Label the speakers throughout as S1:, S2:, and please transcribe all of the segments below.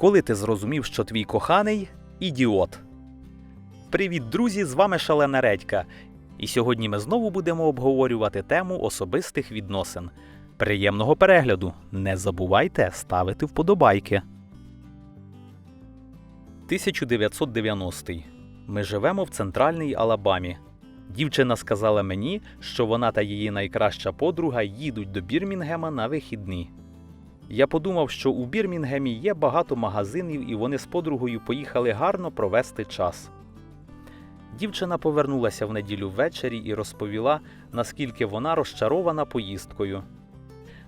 S1: Коли ти зрозумів, що твій коханий ідіот. Привіт, друзі! З вами Шалена Редька. І сьогодні ми знову будемо обговорювати тему особистих відносин. Приємного перегляду! Не забувайте ставити вподобайки. 1990. Ми живемо в центральній Алабамі. Дівчина сказала мені, що вона та її найкраща подруга їдуть до Бірмінгема на вихідні. Я подумав, що у Бірмінгемі є багато магазинів, і вони з подругою поїхали гарно провести час. Дівчина повернулася в неділю ввечері і розповіла, наскільки вона розчарована поїздкою.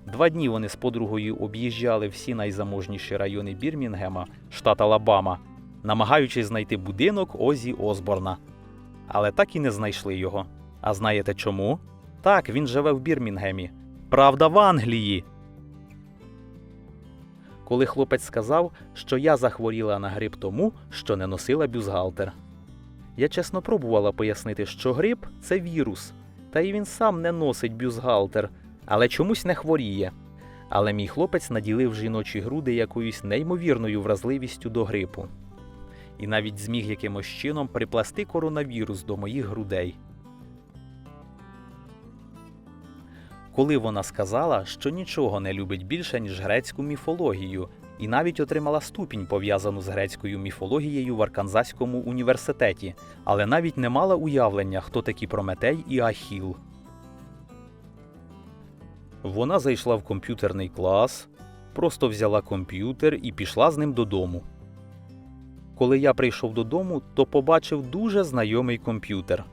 S1: Два дні вони з подругою об'їжджали всі найзаможніші райони Бірмінгема, штат Алабама, намагаючись знайти будинок Озі Осборна. Але так і не знайшли його. А знаєте чому? Так, він живе в Бірмінгемі. Правда, в Англії. Коли хлопець сказав, що я захворіла на грип тому, що не носила бюзгалтер. Я чесно пробувала пояснити, що грип це вірус, та й він сам не носить бюзгалтер, але чомусь не хворіє. Але мій хлопець наділив жіночі груди якоюсь неймовірною вразливістю до грипу. І навіть зміг якимось чином приплести коронавірус до моїх грудей. Коли вона сказала, що нічого не любить більше, ніж грецьку міфологію, і навіть отримала ступінь, пов'язану з грецькою міфологією в Арканзаському університеті, але навіть не мала уявлення, хто такі Прометей і Ахіл. Вона зайшла в комп'ютерний клас, просто взяла комп'ютер і пішла з ним додому. Коли я прийшов додому, то побачив дуже знайомий комп'ютер.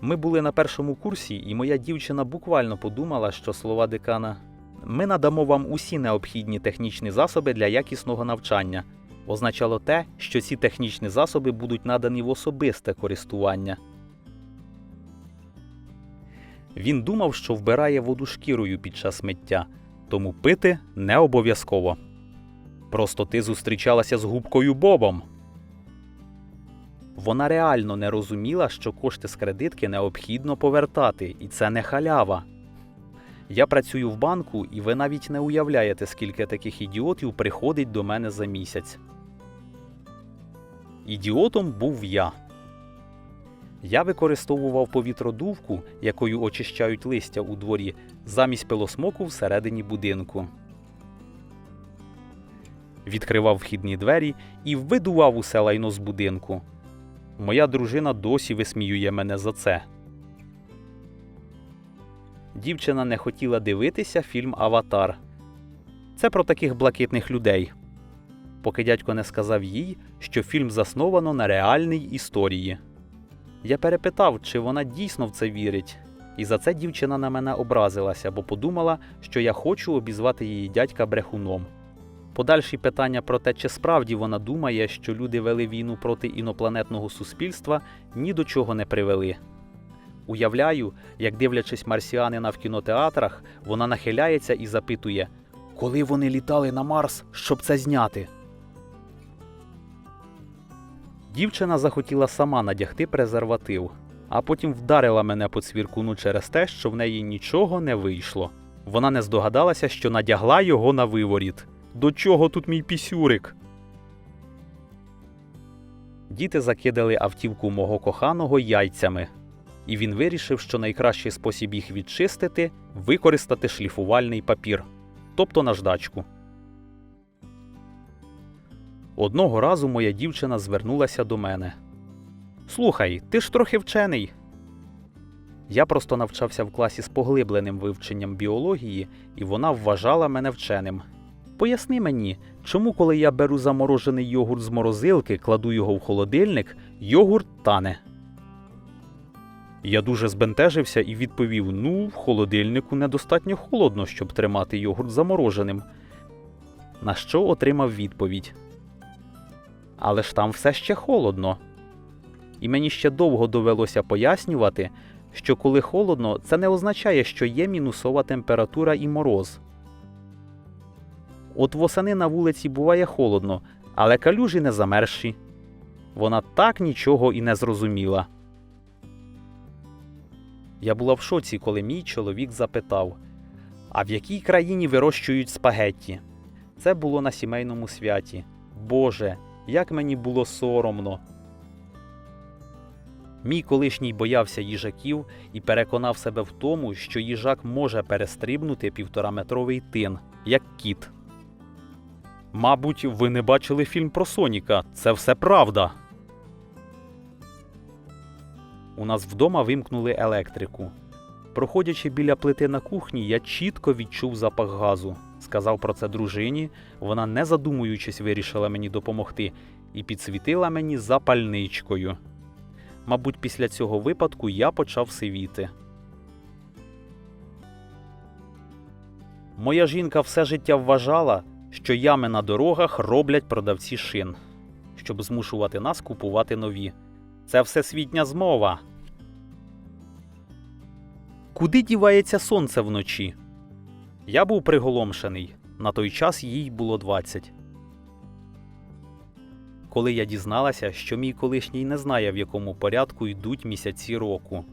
S1: Ми були на першому курсі, і моя дівчина буквально подумала, що слова декана ми надамо вам усі необхідні технічні засоби для якісного навчання означало те, що ці технічні засоби будуть надані в особисте користування. Він думав, що вбирає воду шкірою під час миття, тому пити не обов'язково. Просто ти зустрічалася з губкою Бобом. Вона реально не розуміла, що кошти з кредитки необхідно повертати, і це не халява. Я працюю в банку, і ви навіть не уявляєте, скільки таких ідіотів приходить до мене за місяць. Ідіотом був я. Я використовував повітродувку, якою очищають листя у дворі, замість пилосмоку всередині будинку. Відкривав вхідні двері і видував усе лайно з будинку. Моя дружина досі висміює мене за це. Дівчина не хотіла дивитися фільм Аватар. Це про таких блакитних людей. Поки дядько не сказав їй, що фільм засновано на реальній історії. Я перепитав, чи вона дійсно в це вірить, і за це дівчина на мене образилася, бо подумала, що я хочу обізвати її дядька брехуном. Подальші питання про те, чи справді вона думає, що люди вели війну проти інопланетного суспільства, ні до чого не привели. Уявляю, як дивлячись марсіанина в кінотеатрах, вона нахиляється і запитує, коли вони літали на Марс, щоб це зняти. Дівчина захотіла сама надягти презерватив, а потім вдарила мене по цвіркуну через те, що в неї нічого не вийшло. Вона не здогадалася, що надягла його на виворіт. До чого тут мій пісюрик? Діти закидали автівку мого коханого яйцями, і він вирішив, що найкращий спосіб їх відчистити використати шліфувальний папір, тобто наждачку. Одного разу моя дівчина звернулася до мене. Слухай, ти ж трохи вчений. Я просто навчався в класі з поглибленим вивченням біології, і вона вважала мене вченим. Поясни мені, чому, коли я беру заморожений йогурт з морозилки, кладу його в холодильник, йогурт тане. Я дуже збентежився і відповів: ну, в холодильнику недостатньо холодно, щоб тримати йогурт замороженим. На що отримав відповідь. Але ж там все ще холодно. І мені ще довго довелося пояснювати, що коли холодно, це не означає, що є мінусова температура і мороз. От восени на вулиці буває холодно, але калюжі не замерзші. Вона так нічого і не зрозуміла. Я була в шоці, коли мій чоловік запитав: А в якій країні вирощують спагетті? Це було на сімейному святі. Боже, як мені було соромно. Мій колишній боявся їжаків і переконав себе в тому, що їжак може перестрибнути півтораметровий тин, як кіт. Мабуть, ви не бачили фільм про Соніка. Це все правда. У нас вдома вимкнули електрику. Проходячи біля плити на кухні, я чітко відчув запах газу. Сказав про це дружині. Вона, не задумуючись, вирішила мені допомогти і підсвітила мені запальничкою. Мабуть, після цього випадку я почав сивіти. Моя жінка все життя вважала, що ями на дорогах роблять продавці шин, щоб змушувати нас купувати нові. Це всесвітня змова. Куди дівається сонце вночі? Я був приголомшений. На той час їй було 20. Коли я дізналася, що мій колишній не знає, в якому порядку йдуть місяці року.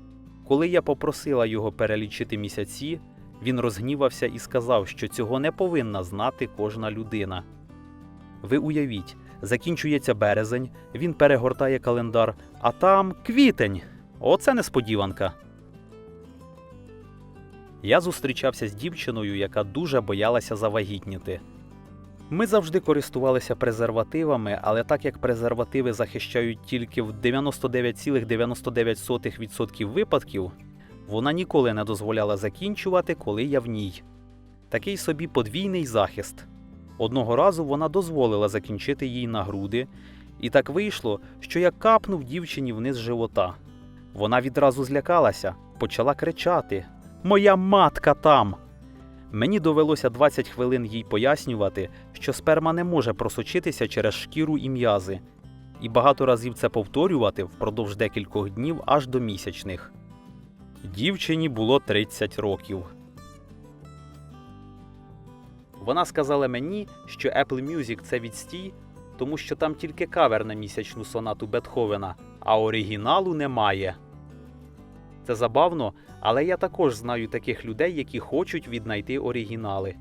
S1: Коли я попросила його перелічити місяці, він розгнівався і сказав, що цього не повинна знати кожна людина. Ви уявіть, закінчується березень, він перегортає календар, а там квітень. Оце несподіванка. Я зустрічався з дівчиною, яка дуже боялася завагітніти. Ми завжди користувалися презервативами, але так як презервативи захищають тільки в 99,99% випадків, вона ніколи не дозволяла закінчувати, коли я в ній. Такий собі подвійний захист. Одного разу вона дозволила закінчити їй на груди, і так вийшло, що я капнув дівчині вниз живота. Вона відразу злякалася, почала кричати: Моя матка там! Мені довелося 20 хвилин їй пояснювати, що сперма не може просочитися через шкіру і м'язи, і багато разів це повторювати впродовж декількох днів аж до місячних. Дівчині було 30 років. Вона сказала мені, що Apple Music це відстій, тому що там тільки кавер на місячну сонату Бетховена, а оригіналу немає. Це забавно, але я також знаю таких людей, які хочуть віднайти оригінали.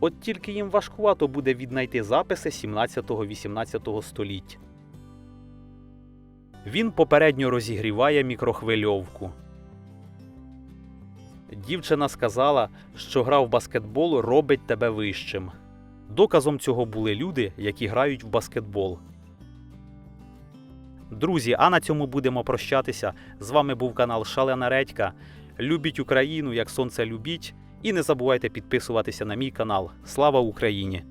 S1: От тільки їм важкувато буде віднайти записи 17-18 століть. Він попередньо розігріває мікрохвильовку. Дівчина сказала, що гра в баскетбол робить тебе вищим. Доказом цього були люди, які грають в баскетбол. Друзі, а на цьому будемо прощатися. З вами був канал Шалена Редька. Любіть Україну, як сонце любіть. І не забувайте підписуватися на мій канал. Слава Україні!